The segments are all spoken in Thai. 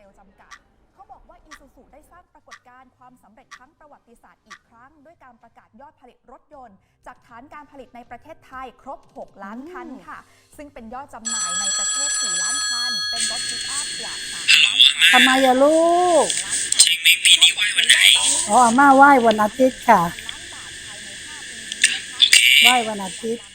ซูเซลจำกัด เขาบอกว่าอีซูซูได้สร้างปรากฏการณ์ความสำเร็จครั้งประวัติศาสตร์อีกครั้ง ด้วยการประกาศยอดผลิตรถยนต์ จากฐานการผลิตในประเทศไทยครบ 6 ล้านคันค่ะ ซึ่งเป็นยอดจำหน่ายในประเทศ 4 ล้านคัน เป็นรถปิกอัพกว่า3ล้านคันทำไมอะลูกล้านคันเช็งปีนี้ไหว้วันไหนอ๋ออาม่าไหว้วันอาทิตย์ค่ะล้านบาทภายใน5ปีนี้นะคะไหว้วันอาทิตย์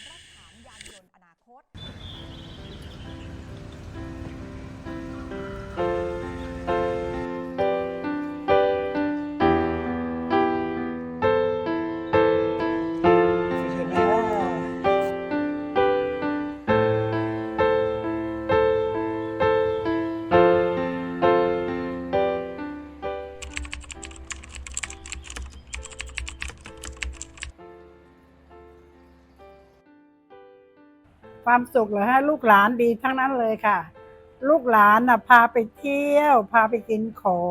ความสุขเหรอฮะลูกหลานดีทั้งนั้นเลยค่ะ ลูกหลานน่ะพาไปเที่ยว พาไปกินขอ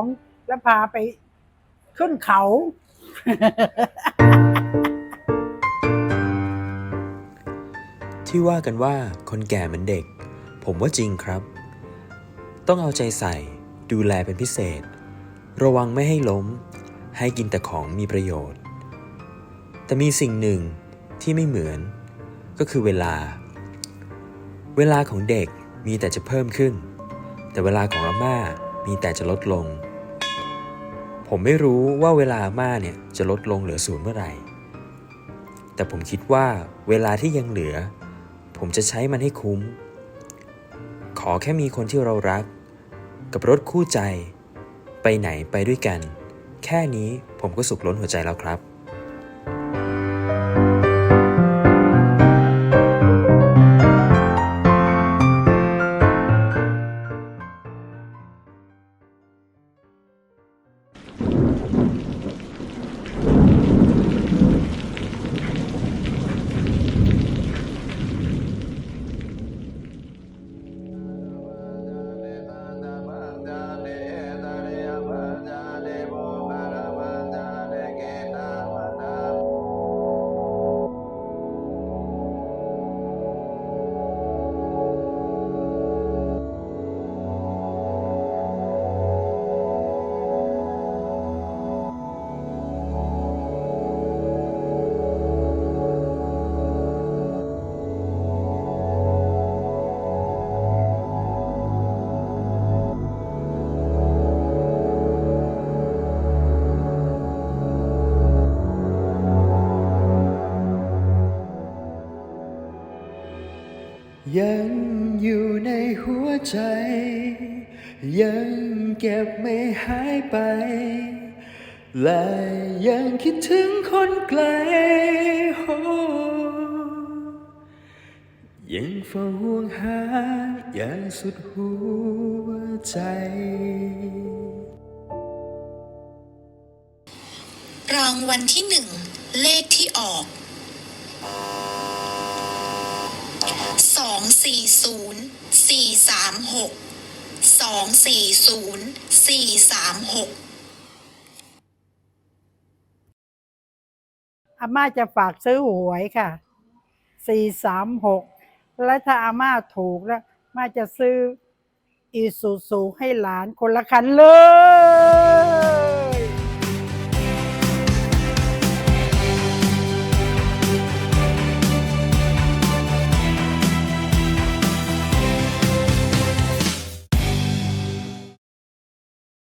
ง แล้วพาไปขึ้นเขา ที่ว่ากันว่าคนแก่เหมือนเด็ก ผมว่าจริงครับ ต้องเอาใจใส่ดูแลเป็นพิเศษ ระวังไม่ให้ล้ม ให้กินแต่ของมีประโยชน์ แต่มีสิ่งหนึ่งที่ไม่เหมือน ก็คือเวลา เวลาของเด็กมีแต่จะเพิ่มขึ้น แต่เวลาของอาม่ามีแต่จะลดลง ผมไม่รู้ว่าเวลาอาม่าเนี่ยจะลดลงเหลือศูนย์เมื่อไหร่ แต่ผมคิดว่าเวลาที่ยังเหลือ ผมจะใช้มันให้คุ้ม ขอแค่มีคนที่เรารัก กับรถคู่ใจ ไปไหนไปด้วยกัน แค่นี้ผมก็สุขล้นหัวใจแล้วครับ อยู่ในหัวใจ ยังเก็บไม่หายไป และยังคิดถึงคนไกลโอ้ยังเฝ้าห่วงหาอย่างสุดหัวใจ รางวัลที่หนึ่ง เลขที่ออก สองสี่ศูนย์สี่สามหกสองสี่ศูนย์สี่สามหกอาม่าจะฝากซื้อหวยค่ะ สี่สามหก และถ้าอาม่าถูกแล้วม่าจะซื้ออีซูซูให้หลานคนละคันเลย